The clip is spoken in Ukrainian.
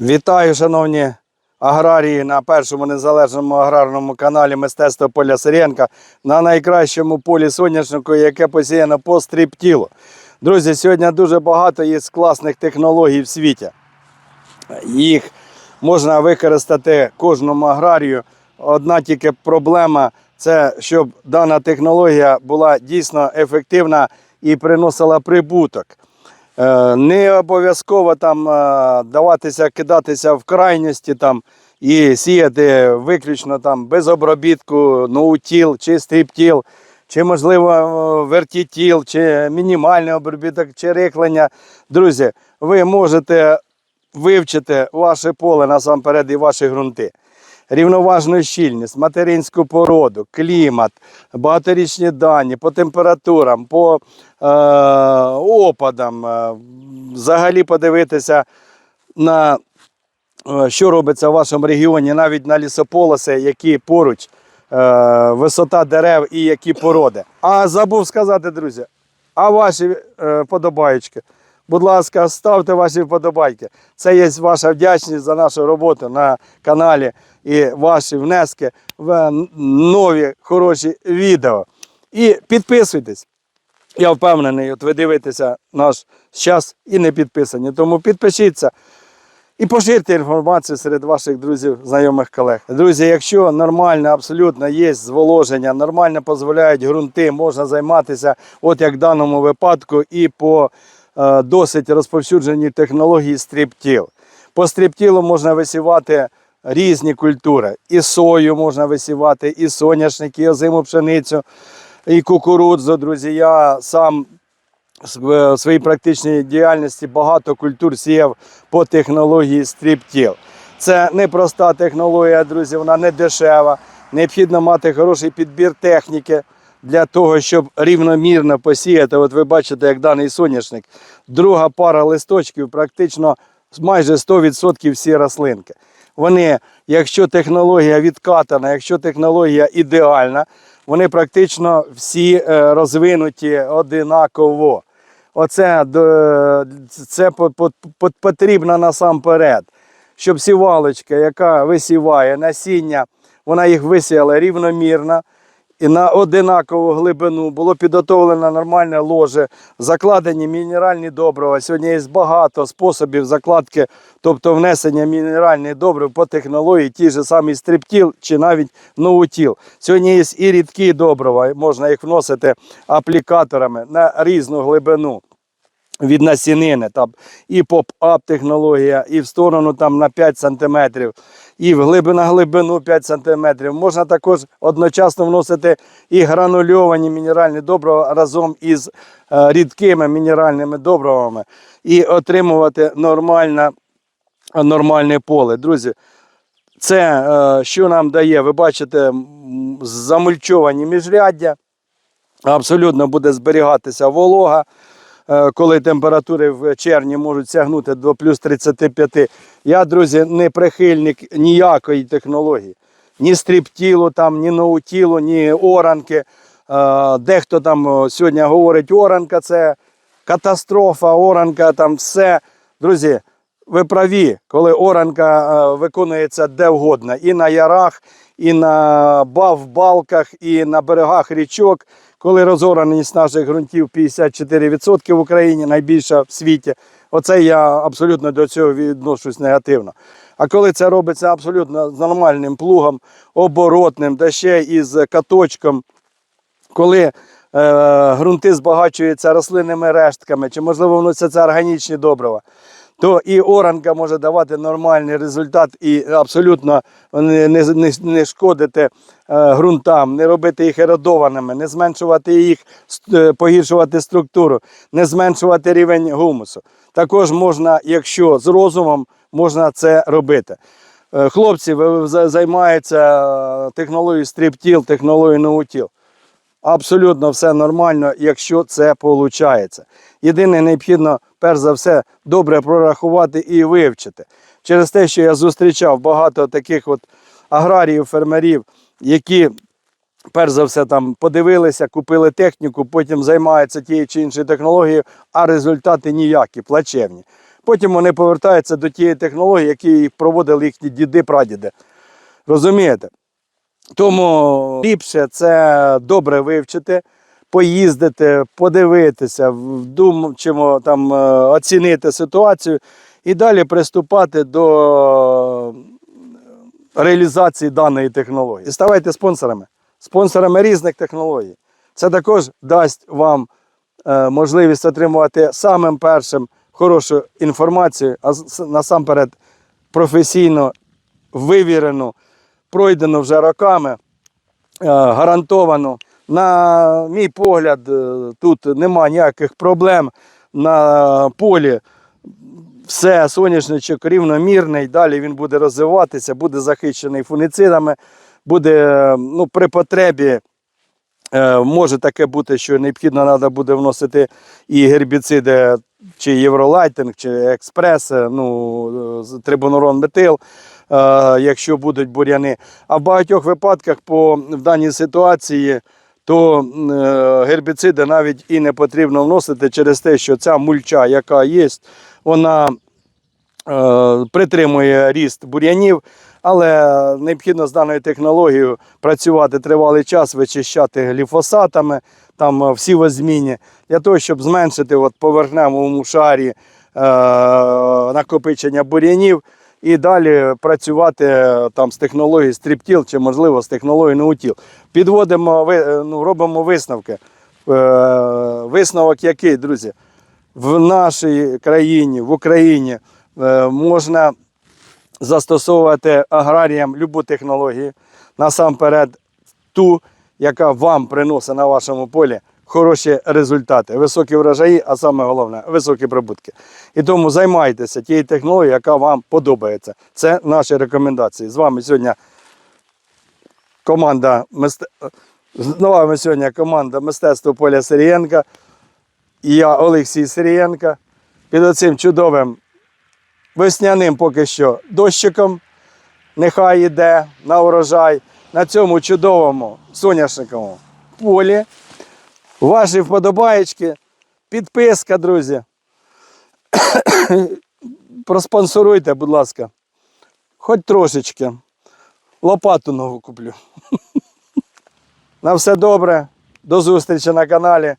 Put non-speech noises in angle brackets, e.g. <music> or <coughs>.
Вітаю, шановні аграрії на першому незалежному аграрному каналі Мистецтво Поля Сиренка на найкращому полі соняшнику, яке посіяно по стріптілу. Друзі, сьогодні дуже багато є класних технологій в світі. Їх можна використати кожному аграрію. Одна тільки проблема це щоб дана технологія була дійсно ефективна і приносила прибуток. Е, Не обов'язково там е, даватися, кидатися в крайності там і сіяти виключно там без обробітку ноутіл чи стріптіл, чи можливо е, вертітіл, чи мінімальний обробіток, чи рихлення. Друзі, ви можете вивчити ваше поле насамперед і ваші ґрунти. Рівноважну щільність, материнську породу, клімат, багаторічні дані по температурам, по е, опадам, е, взагалі подивитися на е, що робиться в вашому регіоні, навіть на лісополоси, які поруч, е, висота дерев і які породи. А забув сказати, друзі, а ваші е, подобаєчки. Будь ласка, ставте ваші вподобайки. Це є ваша вдячність за нашу роботу на каналі і ваші внески в нові хороші відео. І підписуйтесь. Я впевнений, от ви дивитеся наш час і не підписані. Тому підпишіться і поширте інформацію серед ваших друзів, знайомих колег. Друзі, якщо нормально, абсолютно є зволоження, нормально дозволяють ґрунти, можна займатися, от як в даному випадку, і по досить розповсюдженій технології стріптіл. По стріптілу можна висівати різні культури. І сою можна висівати, і соняшник, і озиму пшеницю, і кукурудзу, друзі. Я сам в своїй практичній діяльності багато культур сіяв по технології стріптіл. Це непроста технологія, друзі, вона не дешева. Необхідно мати хороший підбір техніки для того, щоб рівномірно посіяти. От ви бачите, як даний соняшник. Друга пара листочків, практично майже 100% всі рослинки. Вони, якщо технологія відкатана, якщо технологія ідеальна, вони практично всі е, розвинуті одинаково. Оце це по- по- по- потрібно насамперед, щоб сівалочка, яка висіває насіння, вона їх висіяла рівномірно і на одинакову глибину, було підготовлено нормальне ложе, закладені мінеральні добрива. Сьогодні є багато способів закладки, тобто внесення мінеральних добрив по технології, ті ж самі стриптіл чи навіть ноутіл. Сьогодні є і рідкі добрива, можна їх вносити аплікаторами на різну глибину від насінини, там і поп-ап технологія, і в сторону там на 5 см, і в глибину, на глибину 5 см. Можна також одночасно вносити і гранульовані мінеральні добрива разом із е, рідкими мінеральними добривами і отримувати нормальне, нормальне поле. Друзі, це е, що нам дає? Ви бачите, замульчовані міжряддя, абсолютно буде зберігатися волога. Е, коли температури в червні можуть сягнути до плюс 35. Я, друзі, не прихильник ніякої технології. Ні стріптілу, там, ні ноутілу, ні оранки. Е, Дехто там сьогодні говорить, оранка це катастрофа, оранка там все. Друзі, ви праві, коли оранка е, виконується де вгодно, і на ярах, і на бав-балках, і на берегах річок, коли розораність наших ґрунтів 54% в Україні, найбільша в світі. Оце я абсолютно до цього відношусь негативно. А коли це робиться абсолютно з нормальним плугом, оборотним, да ще із каточком, коли е, ґрунти збагачуються рослинними рештками, чи можливо вносяться органічні добрива, то і оранка може давати нормальний результат і абсолютно не, не, не, шкодити ґрунтам, не робити їх еродованими, не зменшувати їх, е, погіршувати структуру, не зменшувати рівень гумусу. Також можна, якщо з розумом, можна це робити. Е, Хлопці займаються е, технологією стріптіл, технологією ноутіл. Абсолютно все нормально, якщо це виходить. Єдине, необхідно, перш за все, добре прорахувати і вивчити. Через те, що я зустрічав багато таких от аграріїв, фермерів, які, перш за все, там подивилися, купили техніку, потім займаються тією чи іншою технологією, а результати ніякі, плачевні. Потім вони повертаються до тієї технології, які проводили їхні діди, прадіди. Розумієте? Тому ліпше це добре вивчити, поїздити, подивитися, вдумчимо там е, оцінити ситуацію і далі приступати до реалізації даної технології. Ставайте спонсорами, спонсорами різних технологій. Це також дасть вам е, можливість отримувати самим першим хорошу інформацію, а насамперед професійно вивірену, пройдену вже роками, е, гарантовано. На мій погляд, е, тут нема ніяких проблем на полі. Все, соняшничок рівномірний, далі він буде розвиватися, буде захищений фуніцидами, буде ну, при потребі. е, Може таке бути, що необхідно треба буде вносити і гербіциди, чи євролайтинг, чи експрес, е, ну, з- метил, е, якщо будуть бур'яни. А в багатьох випадках по в даній ситуації то гербіциди навіть і не потрібно вносити через те, що ця мульча, яка є, вона е, притримує ріст бур'янів, але необхідно з даною технологією працювати тривалий час, вичищати гліфосатами, там е, всі возмінні, для того, щоб зменшити от поверхневому шарі е, накопичення бур'янів. І далі працювати е, там з технологією стріптіл чи, можливо, з технологією неутіл. Підводимо, ну, робимо висновки. Висновок який, друзі? В нашій країні, в Україні е, можна застосовувати аграріям любу технологію, насамперед ту, яка вам приносить на вашому полі хороші результати, високі врожаї, а саме головне високі прибутки. І тому займайтеся тією технологією, яка вам подобається. Це наші рекомендації. З вами сьогодні команда мисте... з вами сьогодні команда мистецтво Поля Сирієнка. І я Олексій Сирієнка. Під оцим чудовим весняним поки що дощиком. Нехай йде на урожай на цьому чудовому соняшниковому полі. Ваші вподобаєчки, підписка, друзі. <coughs> Проспонсоруйте, будь ласка. Хоч трошечки. Лопату нову куплю. <laughs> На все добре. До зустрічі на каналі.